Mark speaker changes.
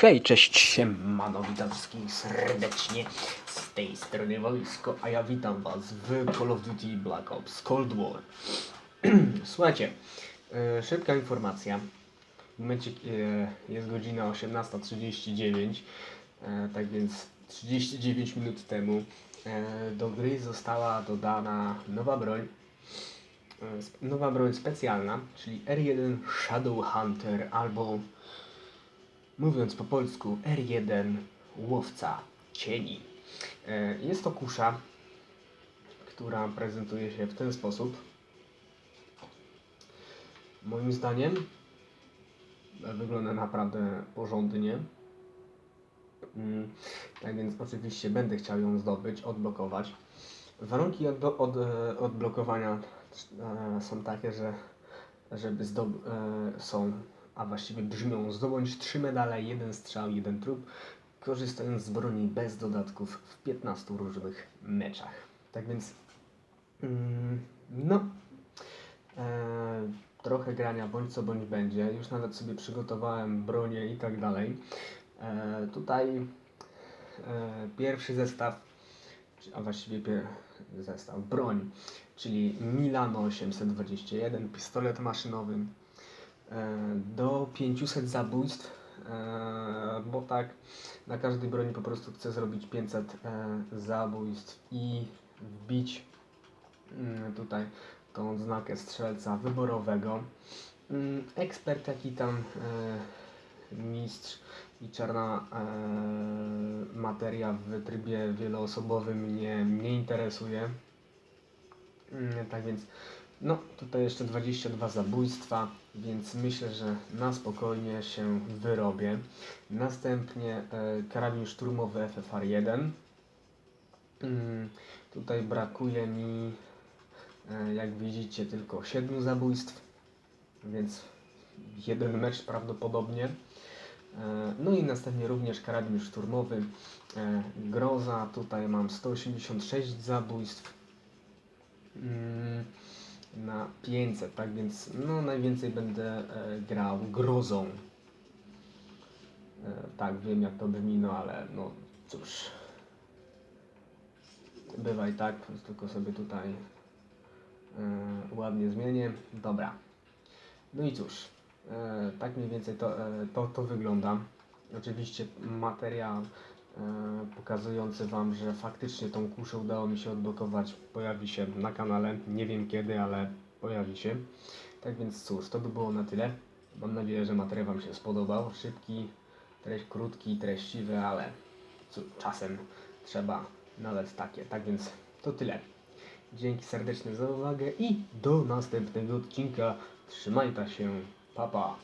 Speaker 1: Hej, cześć, siemano, witam wszystkich serdecznie z tej strony Wojsko, a ja witam was w Call of Duty Black Ops Cold War. Słuchajcie, e, szybka informacja. W momencie e, jest godzina 18.39, e, tak więc 39 minut temu e, do gry została dodana nowa broń, nowa broń specjalna, czyli R1 Shadow Hunter albo Mówiąc po polsku, R1 łowca cieni. E, Jest to kusza, która prezentuje się w ten sposób. Moim zdaniem e, wygląda naprawdę porządnie. Mm, Tak więc oczywiście będę chciał ją zdobyć, odblokować. Warunki odblo- od, e, odblokowania są takie, że żeby zdob- są, a właściwie brzmią zdobądź trzy medale, jeden strzał, jeden trup, korzystając z broni bez dodatków w 15 różnych meczach. Tak więc, mm, no, e, trochę grania bądź co bądź będzie. Już nawet sobie przygotowałem bronię i tak dalej. E, tutaj e, pierwszy zestaw, a właściwie pier- zestaw, broń, czyli Milano 821, pistolet maszynowy, do 500 zabójstw, e, bo tak na każdej broni po prostu chcę zrobić 500 e, zabójstw i wbić mm, tutaj tą odznakę strzelca wyborowego. Mm, Ekspert jaki tam e, mistrz i czarna e, materia w trybie wieloosobowym mnie nie interesuje. Mm, Tak więc, no tutaj jeszcze 22 zabójstwa, więc myślę, że na spokojnie się wyrobię. Następnie e, karabin szturmowy FFR1. Mm, Tutaj brakuje mi, e, jak widzicie, tylko 7 zabójstw, więc jeden mecz prawdopodobnie. E, No i następnie również karabin szturmowy Groza. Tutaj mam 186 zabójstw mm, na 500, tak więc no najwięcej będę e, grał Grozą. E, Tak, wiem jak to brzmi, no ale no cóż. Bywa i tak, tylko sobie tutaj e, ładnie zmienię. Dobra. No i cóż, tak mniej więcej to, to, to wygląda. Oczywiście materiał pokazujący Wam, że faktycznie tą kuszę udało mi się odblokować, pojawi się na kanale. Nie wiem kiedy, ale pojawi się. Tak więc cóż, to by było na tyle. Mam nadzieję, że materiał Wam się spodobał. Szybki, treść krótki, treściwy, ale cóż, czasem trzeba nawet takie. Tak więc to tyle. Dzięki serdeczne za uwagę i do następnego odcinka. Trzymajcie się. Pa, pa.